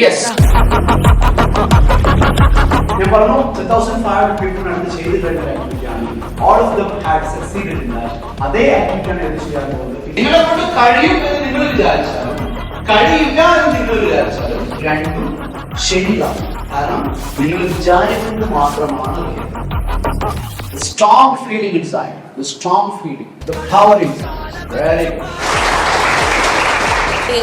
Yes ఎవరు 2500 అనేది చేయాలి better all of them had succeeded in that అదే యాక్టివిటీ అనేది చేయాలి నిన్నప్పుడు కడియు నిన్ను విచారించారు కడియుగా నిన్ను విచారించారు రెండు ശരിയാണ് കാരണം നിങ്ങൾ വിചാരിക്കുന്നത് മാത്രമാണ്. Strong feeling inside the strong feeling the power inside very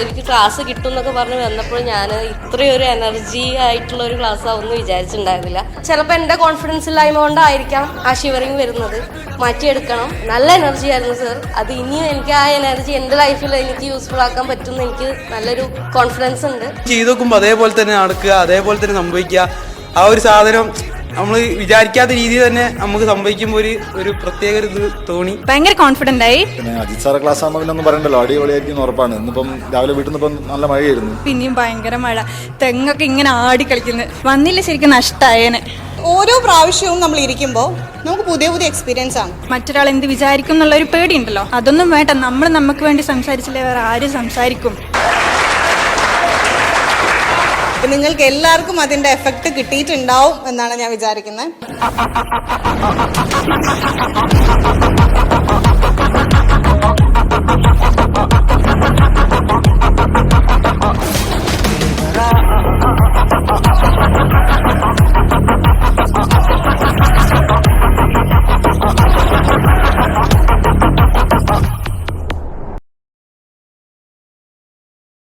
എനിക്ക് ക്ലാസ് കിട്ടും എന്നൊക്കെ പറഞ്ഞ് വന്നപ്പോൾ ഞാൻ ഇത്രയും ഒരു എനർജി ആയിട്ടുള്ള ഒരു ക്ലാസ് ആവുമെന്ന് വിചാരിച്ചിട്ടുണ്ടായിരുന്നില്ല. ചിലപ്പോൾ എന്റെ കോൺഫിഡൻസ് ഇല്ലായ്മ കൊണ്ടായിരിക്കാം ആ ഷിവറിങ് വരുന്നത്. മാറ്റിയെടുക്കണം. നല്ല എനർജി ആയിരുന്നു സർ അത് ഇനിയും എനിക്ക് ആ എനർജി എന്റെ ലൈഫിൽ എനിക്ക് യൂസ്ഫുൾ ആക്കാൻ പറ്റുന്ന എനിക്ക് നല്ലൊരു കോൺഫിഡൻസ് ഉണ്ട്. ചെയ്ത് നോക്കുമ്പോൾ അതേപോലെ തന്നെ നടക്കുക അതേപോലെ തന്നെ സംഭവിക്കുക. ആ ഒരു സാധനം നമ്മൾ വിചാരിക്കാത്ത രീതിയിൽ തന്നെ നമുക്ക് സംഭവിക്കുമ്പോൾ ഒരു ഒരു പ്രത്യേക ഒരു ഇത് തോന്നി. ഭയങ്കര കോൺഫിഡന്റ് ആയി. പിന്നെ അജിത് സാറെ ക്ലാസ് ആകുമ്പോൾ പിന്നെ ഒന്നും പറയണ്ടല്ലോ അടിപൊളിയായിരിക്കും ഉറപ്പാണ്. ഇന്നിപ്പം രാവിലെ വീട്ടിൽ നിന്ന് ഇപ്പം നല്ല മഴയായിരുന്നു. പിന്നെയും ഭയങ്കര മഴ. തെങ്ങൊക്കെ ഇങ്ങനെ ആടി കളിക്കുന്നത് വന്നില്ല ശരിക്കും നഷ്ടമായേനെ ഓരോ പ്രാവശ്യവും നമ്മൾ ഇരിക്കുമ്പോൾ നമുക്ക് പുതിയ പുതിയ എക്സ്പീരിയൻസ് ആണ്. മറ്റൊരാൾ എന്ത് വിചാരിക്കും എന്നുള്ള ഒരു പേടി ഉണ്ടല്ലോ അതൊന്നും വേണ്ട. നമ്മൾ നമുക്ക് വേണ്ടി സംസാരിച്ചില്ലേ വേറെ ആര് സംസാരിക്കും. അപ്പം നിങ്ങൾക്ക് എല്ലാവർക്കും അതിന്റെ എഫക്റ്റ് കിട്ടിയിട്ടുണ്ടാവും എന്നാണ് ഞാൻ വിചാരിക്കുന്നത്.